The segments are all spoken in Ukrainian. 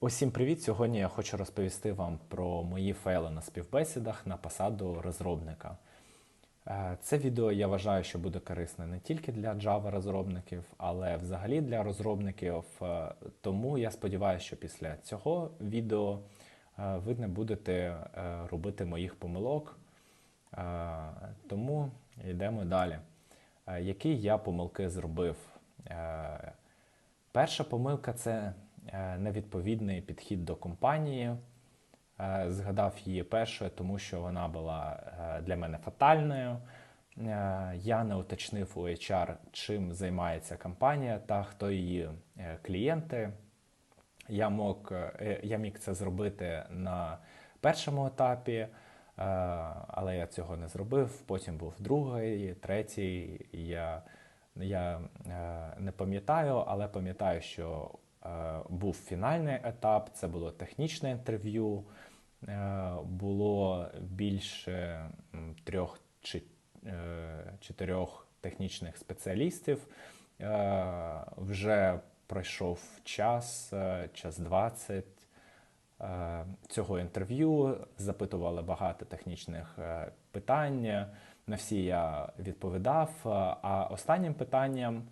Усім привіт! Сьогодні я хочу розповісти вам про мої фейли на співбесідах на посаду розробника. Е, Це відео я вважаю, що буде корисне не тільки для Java розробників, але взагалі для розробників. Е, Тому я сподіваюся, що після цього відео е, ви не будете робити моїх помилок. Тому йдемо далі. Які я помилки зробив? Перша помилка це невідповідний підхід до компанії. Е, Згадав її першою, тому що вона була е, для мене фатальною. Е, Я не уточнив у HR, чим займається компанія та хто її е, клієнти. Я мог, е, я міг це зробити на першому етапі, е, але я цього не зробив. Потім був другий, третій. Я, я е, не пам'ятаю, але пам'ятаю, що е, був фінальний етап, це було технічне інтерв'ю. Е, Було більше трьох чи е, чотирьох технічних спеціалістів. Е, Вже пройшов час, е, час 20 е, цього інтерв'ю. Запитували багато технічних е, питань. На всі я відповідав. Е, А останнім питанням е,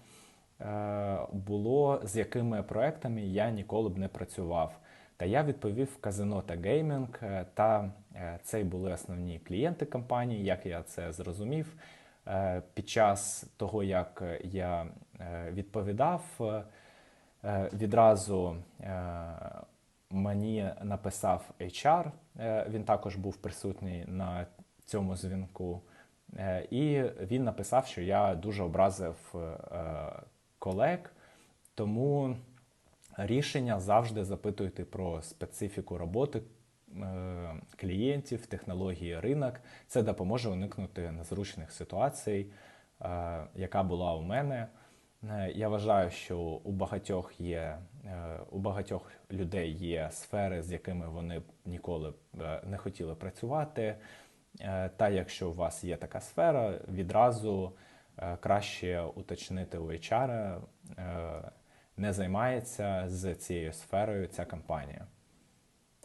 було, з якими проектами я ніколи б не працював. Та я відповів казино та геймінг, е, та е, це й були основні клієнти компанії, як я це зрозумів. Е, Під час того, як я е, відповідав, е, е, відразу е, мені написав HR, е, він також був присутній на цьому дзвінку, Е, і він написав, що я дуже образив е, колег, тому рішення завжди запитуйте про специфіку роботи е, клієнтів, технології ринок. Це допоможе уникнути незручних ситуацій, е, яка була у мене. Е, Я вважаю, що у багатьох є у багатьох людей є сфери, з якими вони ніколи не хотіли працювати. Та якщо у вас є така сфера, відразу краще уточнити у HR, е, не займається з цією сферою ця компанія.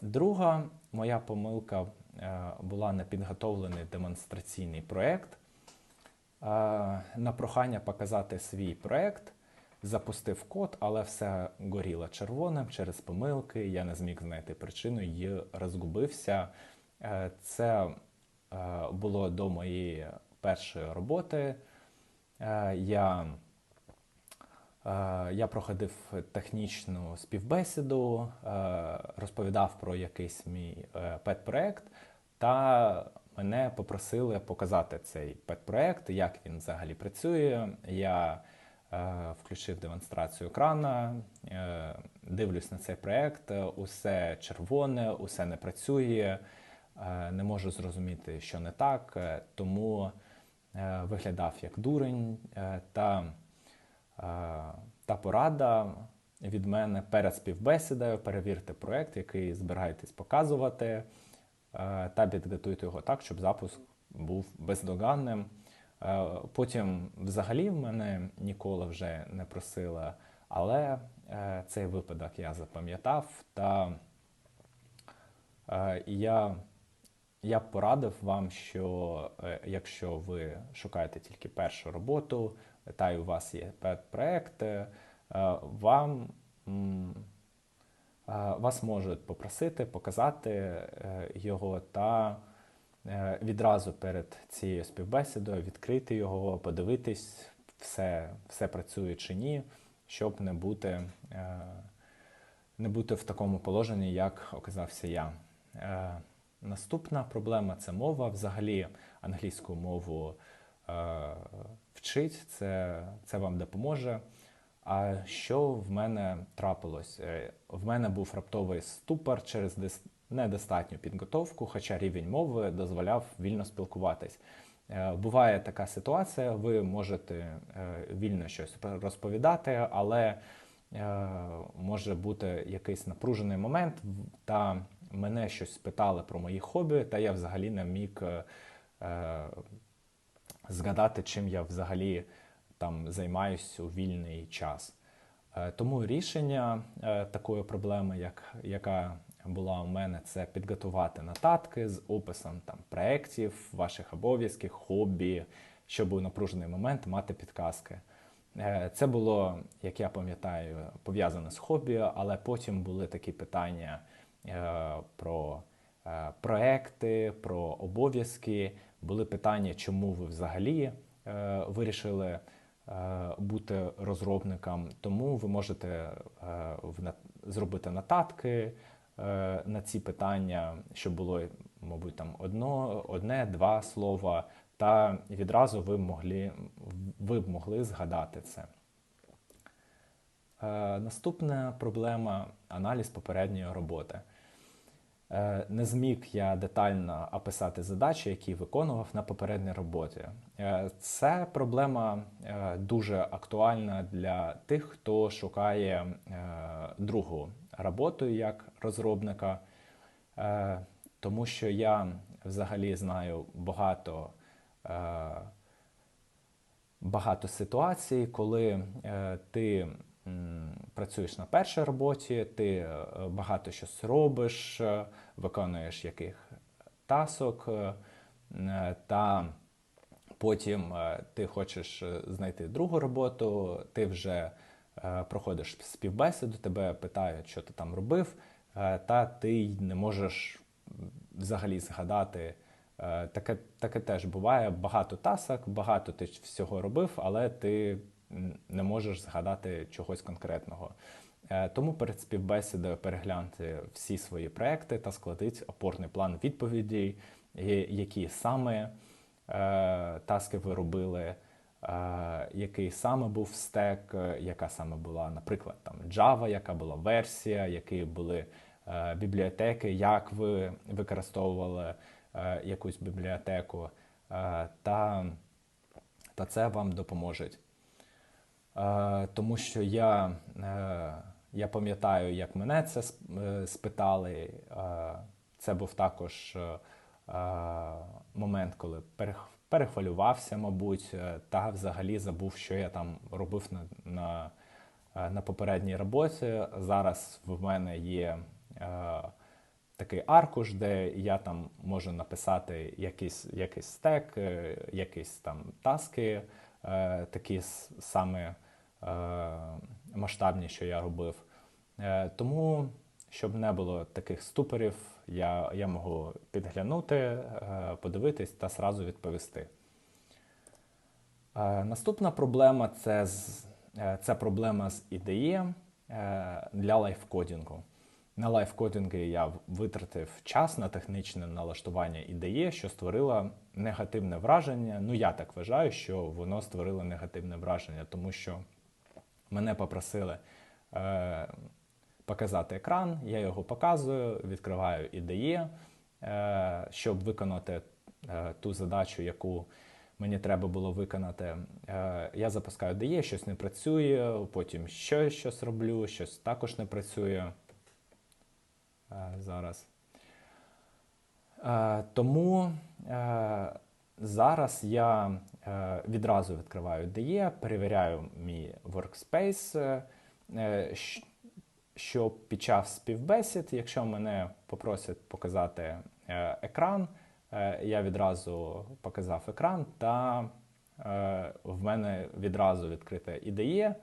Друга моя помилка е, була непідготовлений демонстраційний проєкт. Е, На прохання показати свій проєкт запустив код, але все горіло червоним через помилки. Я не зміг знайти причину і розгубився. Е, Це е, було до моєї першої роботи. Е, Я Е, Я проходив технічну співбесіду, е, розповідав про якийсь мій пет-проект, та мене попросили показати цей пет-проект, як він взагалі працює. Я включив демонстрацію екрана, дивлюсь на цей проект, усе червоне, усе не працює, не можу зрозуміти, що не так, тому виглядав як дурень е, та Е, та порада від мене перед співбесідою. Перевірте проект, який збираєтесь показувати, е, та підготуйте його так, щоб запуск був бездоганним. Е, Потім, взагалі, в мене ніколи вже не просили, але е, цей випадок я запам'ятав, та е, я, я б порадив вам, що е, якщо ви шукаєте тільки першу роботу, та й у вас є пет-проект, е, вам е, вас можуть попросити показати його та відразу перед цією співбесідою відкрити його, подивитись, все, все працює чи ні, щоб не бути, не бути в такому положенні, як оказався я. Наступна проблема це мова. Взагалі англійську мову е, вчить, це, це вам допоможе. А що в мене трапилось? Е, В мене був раптовий ступор через недостатню підготовку, хоча рівень мови дозволяв вільно спілкуватись. Е, Буває така ситуація, ви можете е, вільно щось розповідати, але може бути якийсь напружений момент, та мене щось спитали про мої хобі, та я взагалі не міг е, е, згадати, чим я взагалі там займаюся у вільний час. Е, Тому рішення е, такої проблеми, як, яка була у мене, це підготувати нотатки з описом там, проєктів, ваших обов'язків, хобі, щоб у напружений момент мати підказки. Е, Це було, як я пам'ятаю, пов'язане з хобі, але потім були такі питання про е, проекти, про обов'язки. Були питання, чому ви взагалі е, вирішили е, бути розробником. Тому ви можете е, зробити нотатки е, на ці питання, щоб було, мабуть, там одно, одне, два слова, та відразу ви могли, ви б могли згадати це. Е, Наступна проблема аналіз попередньої роботи. Е, Не зміг я детально описати задачі, які виконував на попередній роботі. Е, Це проблема е, дуже актуальна для тих, хто шукає другу роботу як розробника, тому що я взагалі знаю багато. багато ситуацій, коли ти працюєш на першій роботі, ти е, багато щось робиш, е, виконуєш яких тасок, е, та потім ти хочеш знайти другу роботу, ти вже проходиш співбесіду, тебе питають, що ти там робив, та ти не можеш взагалі згадати. Таке, таке теж буває. Багато тасок, багато ти всього робив, але ти не можеш згадати чогось конкретного. Е, Тому перед співбесідою перегляньте всі свої проекти та складіть опорний план відповідей, які саме е, таски ви робили, е, який саме був стек, е, яка саме була, наприклад, там Java, яка була версія, які були е, бібліотеки, як ви використовували е, якусь бібліотеку, е, та, та це вам допоможе. Е, тому що я, е, я пам'ятаю, як мене це е, спитали. Це був також момент, коли перех- перехвилювався, мабуть, та взагалі забув, що я там робив на, на, на попередній роботі. Зараз в мене є такий аркуш, де я там можу написати якийсь, якийсь стек, якісь там таски, такі саме е, масштабні, що я робив. Е, Тому, щоб не було таких ступорів, я, я можу підглянути, е, подивитись та сразу відповісти. Е, Наступна проблема це, е, це проблема з е, для лайфкодінгу. На лайфкодінги я витратив час на технічне налаштування IDE, що створило негативне враження. Ну, я так вважаю, що воно створило негативне враження, тому що мене попросили е, показати екран, я його показую, відкриваю IDE, е, щоб виконати е, ту задачу, яку мені треба було виконати. Е, я запускаю IDE, щось не працює, потім ще щось роблю, щось також не працює. Е, зараз. Е, тому е, зараз я відразу відкриваю DE, перевіряю мій workspace, що під час співбесід, якщо мене попросять показати екран, я відразу показав екран, та в мене відразу відкрите IDE,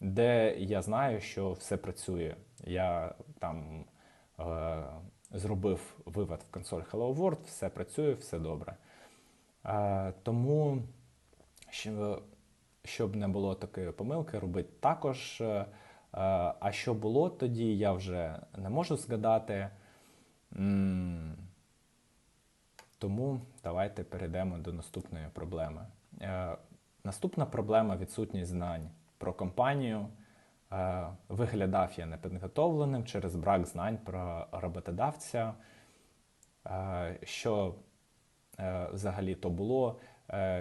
де я знаю, що все працює. Я там зробив вивод в консоль Hello World, все працює, все добре. Е, тому, щоб не було такої помилки, робити також. Е, а що було тоді, я вже не можу згадати. Тому давайте перейдемо до наступної проблеми. Е, Наступна проблема відсутність знань про компанію. Е, Виглядав я непідготовленим через брак знань про роботодавця. Е, Що е, взагалі то було?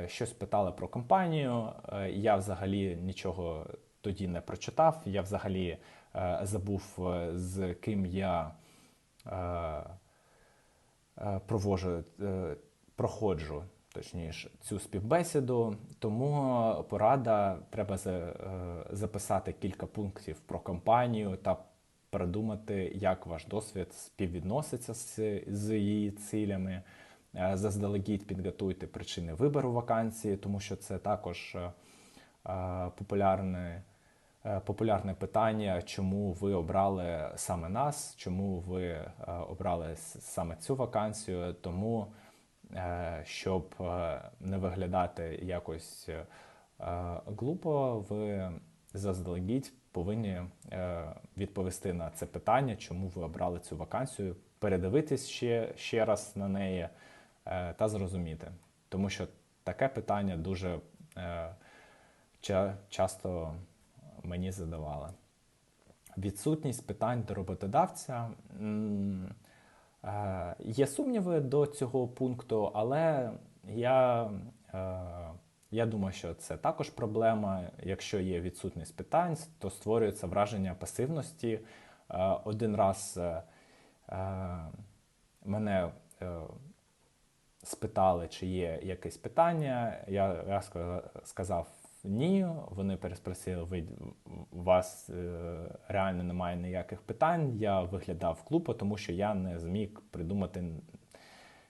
Щось питали про компанію. Я взагалі нічого тоді не прочитав. Я взагалі забув, з ким я провожу, проходжу точніше, цю співбесіду. Тому порада треба е, записати кілька пунктів про компанію та продумати, як ваш досвід співвідноситься з, її цілями. Е, Заздалегідь підготуйте причини вибору вакансії, тому що це також е, е, популярне, е, популярне питання, чому ви обрали саме нас, чому ви е, обрали саме цю вакансію. Тому, е, щоб е, не виглядати якось е, глупо, ви заздалегідь повинні е, відповісти на це питання, чому ви обрали цю вакансію, передивитись ще, ще раз на неї е, та зрозуміти. Тому що таке питання дуже е, часто мені задавали. Відсутність питань до роботодавця. Е, Є сумніви до цього пункту, але я, е, я думаю, що це також проблема. Якщо є відсутність питань, то створюється враження пасивності. Е, Один раз мене спитали, чи є якесь питання. Я сказав ні. Вони переспросили, ви у вас е, реально немає ніяких питань. Я виглядав глупо, тому що я не зміг придумати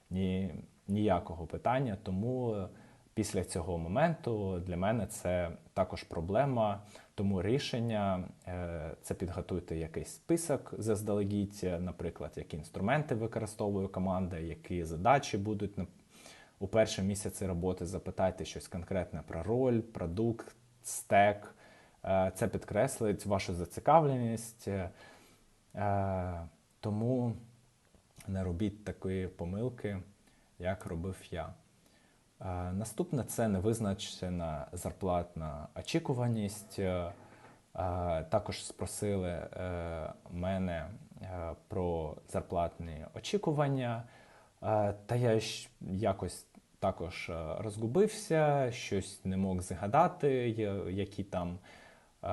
ні, ніякого питання. Тому е, після цього моменту для мене це також проблема. Тому рішення е, це підготуйте якийсь список заздалегідь, наприклад, які інструменти використовує команда, які задачі будуть у перші місяці роботи. Запитайте щось конкретне про роль, продукт, стек. Е, Це підкреслить вашу зацікавленість. Е, Тому не робіть такої помилки, як робив я. Е, Наступне це невизначена зарплатна очікуваність. Також спросили мене про зарплатні очікування. Та я якось також е, розгубився, щось не мог згадати, які там е,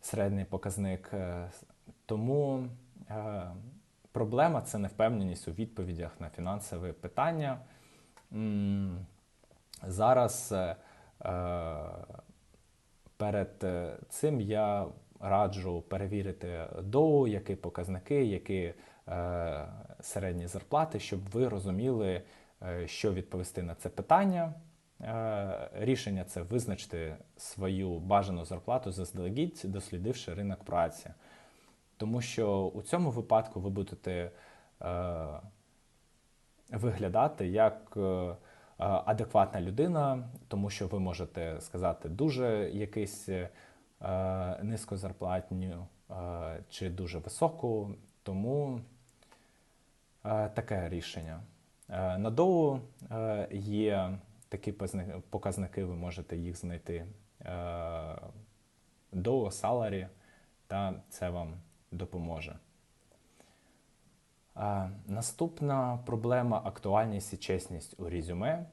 середній показник. Е, Тому е, проблема це невпевненість у відповідях на фінансові питання. Зараз е, е, перед цим я раджу перевірити ДОУ, які показники, які е, середні зарплати, щоб ви розуміли, що відповісти на це питання. Е, Рішення це визначити свою бажану зарплату заздалегідь, дослідивши ринок праці. Тому що у цьому випадку ви будете е, виглядати як е, е, адекватна людина, тому що ви можете сказати дуже якийсь е, низькозарплатню е, чи дуже високу. Тому е, таке рішення. Е, На доу е, є такі показники, ви можете їх знайти. Доу, salary, та це вам допоможе. Е, Наступна проблема актуальність і чесність у резюме.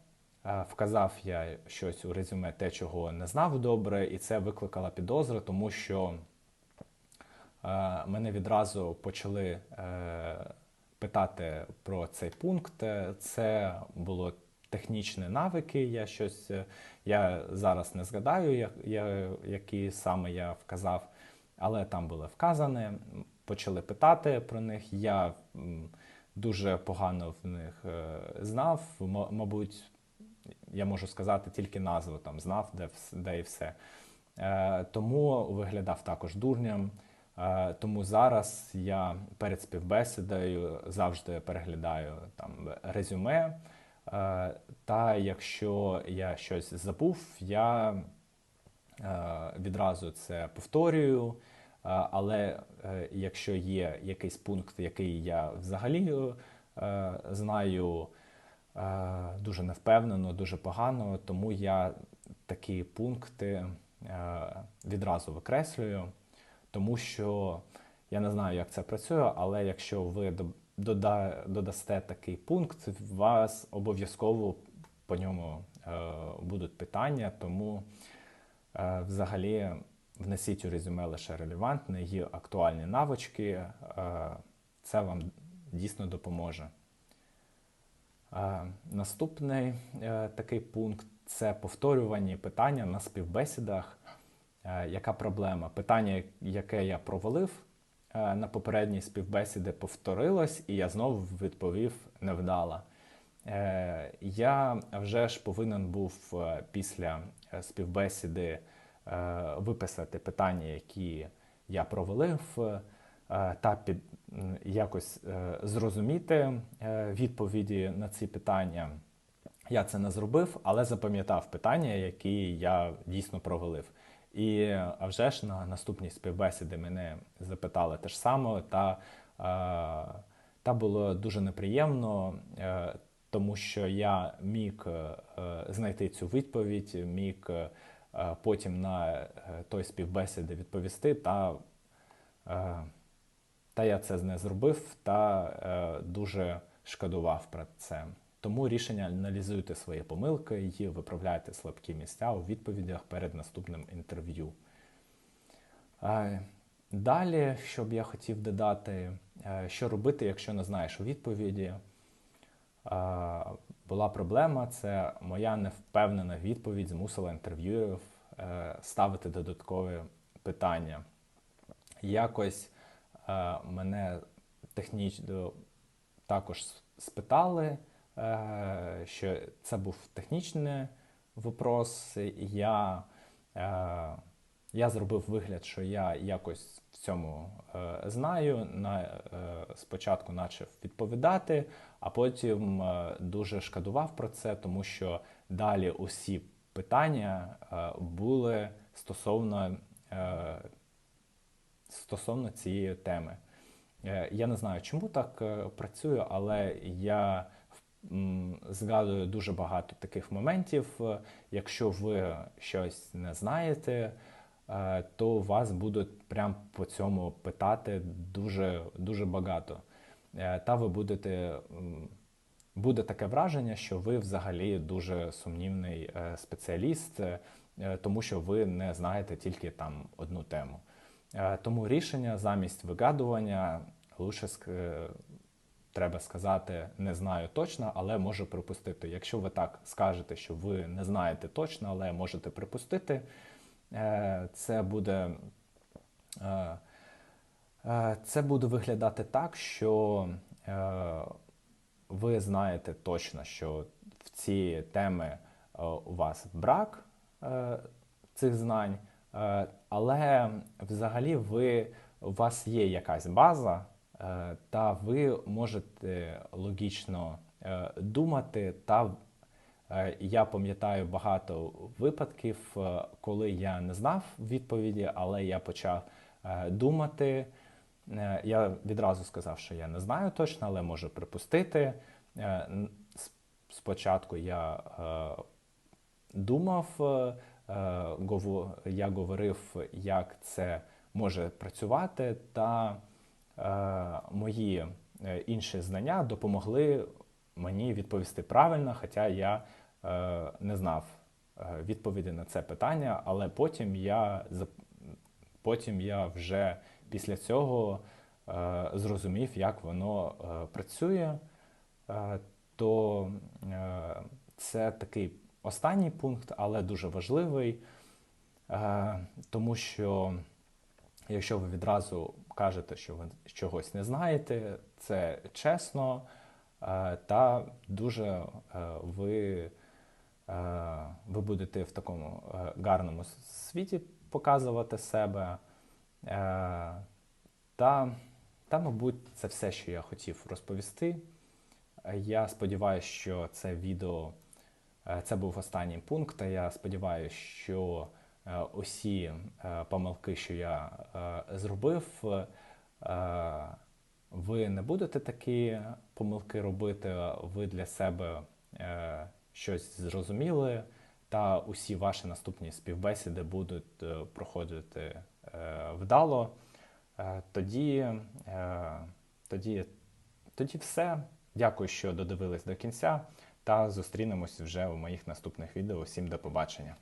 Е, Вказав я щось у резюме, те, чого не знав добре, і це викликало підозри, тому що е, мене відразу почали е, питати про цей пункт. Е, Це було технічні навики. Я щось е, я зараз не згадаю, як, я, які саме я вказав, але там було вказане. Почали питати про них. Я дуже погано в них е, знав. Мабуть, я можу сказати тільки назву там знав, де, де і все. Тому виглядав також дурням. Е, тому зараз я перед співбесідою завжди переглядаю там резюме. Е, та якщо я щось забув, я е, відразу це повторюю. Але якщо є якийсь пункт, який я взагалі знаю дуже невпевнено, дуже погано, тому я такі пункти відразу викреслюю, тому що я не знаю, як це працює, але якщо ви дода- додасте такий пункт, вас обов'язково по ньому е, будуть питання, тому е, взагалі внесіть у резюме лише релевантне і актуальні навички. Е, це вам дійсно допоможе. Е, Наступний е, такий пункт це повторювані питання на співбесідах. Е, Яка проблема? Питання, яке я провалив е, на попередній співбесіді, повторилось, і я знову відповів невдало. Е, Я вже ж повинен був після співбесіди виписати питання, які я провалив, та під якось зрозуміти відповіді на ці питання. Я це не зробив, але запам'ятав питання, які я дійсно провалив. І а вже ж на наступній співбесіді мене запитали те ж саме, та, та було дуже неприємно, е, тому що я міг е, знайти цю відповідь, міг е, потім на той співбесіді відповісти, та, та я це не зробив та дуже шкодував про це. Тому рішення аналізуйте свої помилки і виправляйте слабкі місця у відповідях перед наступним інтерв'ю. Далі, що б я хотів додати, що робити, якщо не знаєш у відповіді. Була проблема, це моя невпевнена відповідь змусила інтерв'юерів е, ставити додаткові питання. Якось е, мене технічно також спитали, що це був технічний вопрос. Я, е, я зробив вигляд, що я якось в цьому е, знаю. На, е, спочатку почав відповідати, а потім е, дуже шкодував про це, тому що далі усі питання е, були стосовно, е, стосовно цієї теми. Е, Я не знаю, чому так е, працюю, але я згадую дуже багато таких моментів. Е, Якщо ви щось не знаєте, е, то вас будуть прям по цьому питати дуже, дуже багато. Е, Та ви будете. Буде таке враження, що ви взагалі дуже сумнівний спеціаліст, тому що ви не знаєте тільки там одну тему. Тому рішення замість вигадування лише ск- е, треба сказати не знаю точно, але можу припустити. Якщо ви так скажете, що ви не знаєте точно, але можете припустити, е, це буде, е, е, це буде виглядати так, що ви знаєте точно, що в ці теми у вас брак цих знань, але взагалі ви, у вас є якась база, та ви можете логічно е, думати. Та е, я пам'ятаю багато випадків, е, коли я не знав відповіді, але я почав е, думати. Е, Я відразу сказав, що я не знаю точно, але можу припустити. Е, Спочатку я е, думав, е, е, я говорив, як це може працювати, та е, мої е, інші знання допомогли мені відповісти правильно, хоча я е, не знав е, відповіді на це питання, але потім я потім я вже після цього е, зрозумів, як воно е, працює. Е, то е, це такий останній пункт, але дуже важливий, е, тому що якщо ви відразу кажете, що ви чогось не знаєте, це чесно е, та дуже е, ви, е, ви будете в такому гарному світі показувати себе. Та, та, мабуть, це все, що я хотів розповісти. Я сподіваюся, що це відео це був останній пункт. Я сподіваюся, що усі е, помилки, що я е, зробив, е, ви не будете такі помилки робити. Ви для себе е, щось зрозуміли, та усі ваші наступні співбесіди будуть е, проходити е, вдало. Е, Тоді, е, тоді, тоді все. Дякую, що додивились до кінця, та зустрінемось вже у моїх наступних відео. Всім до побачення.